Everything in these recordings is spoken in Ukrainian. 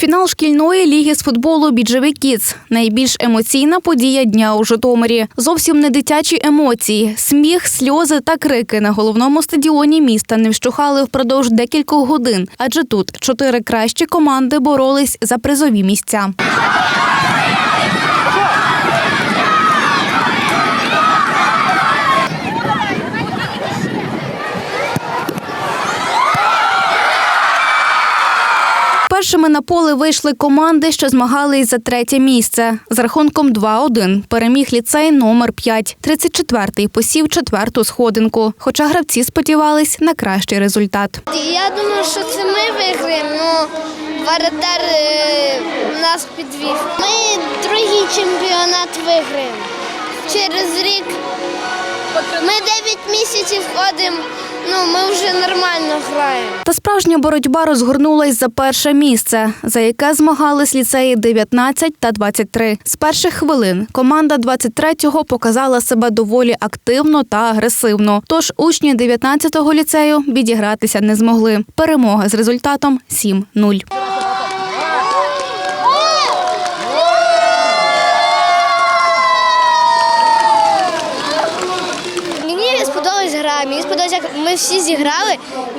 Фінал шкільної ліги з футболу «Біджевий Кіц» – найбільш емоційна подія дня у Житомирі. Зовсім не дитячі емоції. Сміх, сльози та крики на головному стадіоні міста не вщухали впродовж декількох годин, адже тут чотири кращі команди боролись за призові місця. Першими на поле вийшли команди, що змагались за третє місце. З рахунком 2-1 переміг ліцей номер 5. 34-й посів четверту сходинку. Хоча гравці сподівались на кращий результат. Я думаю, що це ми виграємо, але воротар е, нас підвів. Ми другий чемпіонат виграємо. Через рік ми 9 місяців ходимо, ну ми вже нормально граємо. Та справжня боротьба розгорнулась за перше місце, за яке змагались ліцеї 19 та 23. З перших хвилин команда 23-го показала себе доволі активно та агресивно. Тож учні 19-го ліцею відігратися не змогли. Перемога з результатом 7-0. Мені сподобалась гра, мені сподобалося, як ми всі зіграли.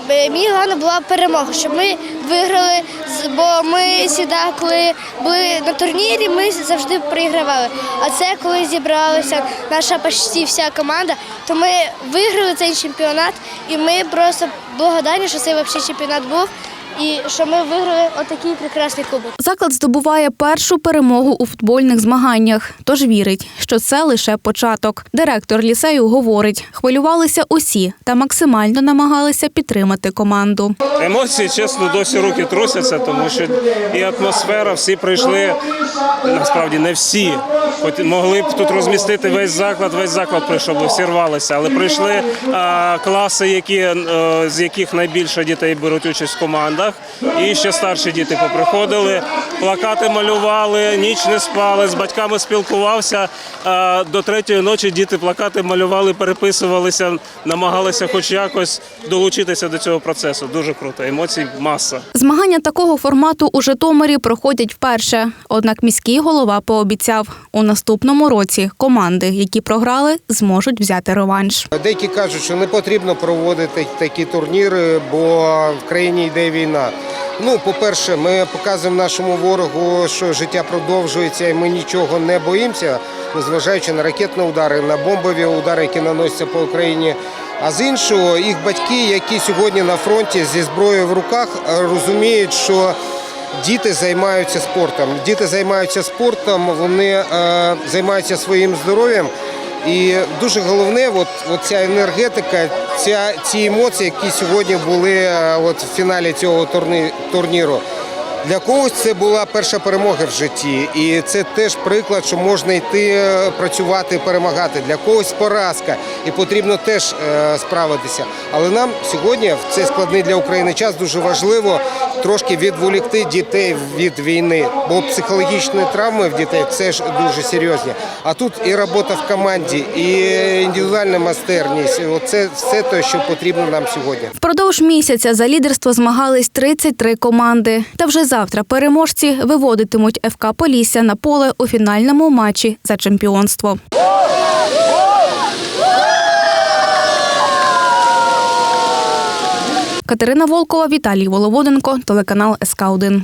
Мені головне була перемога, щоб ми виграли, бо ми завжди, коли були на турнірі, ми завжди проігравали. А це коли зібралася наша почти вся команда, то ми виграли цей чемпіонат, і ми просто благодарні, що цей взагалі чемпіонат був, і що ми виграли отакий прекрасний кубок. Заклад здобуває першу перемогу у футбольних змаганнях, тож вірить, що це лише початок. Директор ліцею говорить, хвилювалися усі та максимально намагалися підтримати команду. Емоції, чесно, досі руки трусяться, тому що і атмосфера, всі прийшли, насправді не всі. Хоч могли б тут розмістити весь заклад, весь заклад прийшов, бо всі рвалися. Але прийшли а, класи, які, е, з яких найбільше дітей беруть участь в командах. І ще старші діти поприходили, плакати малювали, ніч не спали, з батьками спілкувався. До третьої ночі діти плакати малювали, переписувалися, намагалися хоч якось долучитися до цього процесу. Дуже круто. Емоцій маса. Змагання такого формату у Житомирі проходять вперше. Однак міський голова пообіцяв, у наступному році команди, які програли, зможуть взяти реванш. Деякі кажуть, що не потрібно проводити такі турніри, бо в країні йде війна. Ну, по-перше, ми показуємо нашому ворогу, що життя продовжується, і ми нічого не боїмося, незважаючи на ракетні удари, на бомбові удари, які наносяться по Україні. А з іншого, їх батьки, які сьогодні на фронті зі зброєю в руках, розуміють, що Діти займаються спортом. Діти займаються спортом, вони е, займаються своїм здоров'ям. І дуже головне, от, от ця енергетика, ця, ці емоції, які сьогодні були е, от, в фіналі цього турни, турніру. Для когось це була перша перемога в житті, і це теж приклад, що можна йти е, працювати, перемагати. Для когось поразка, і потрібно теж е, справитися. Але нам сьогодні в цей складний для України час дуже важливо трошки відволікти дітей від війни, бо психологічні травми в дітей це ж дуже серйозні. А тут і робота в команді, і індивідуальна майстерність. Це все те, що потрібно нам сьогодні. Впродовж місяця за лідерство змагались 33 команди. Та вже завтра переможці виводитимуть ФК Полісся на поле у фінальному матчі за чемпіонство. Катерина Волкова, Віталій Воловоденко, телеканал СК 1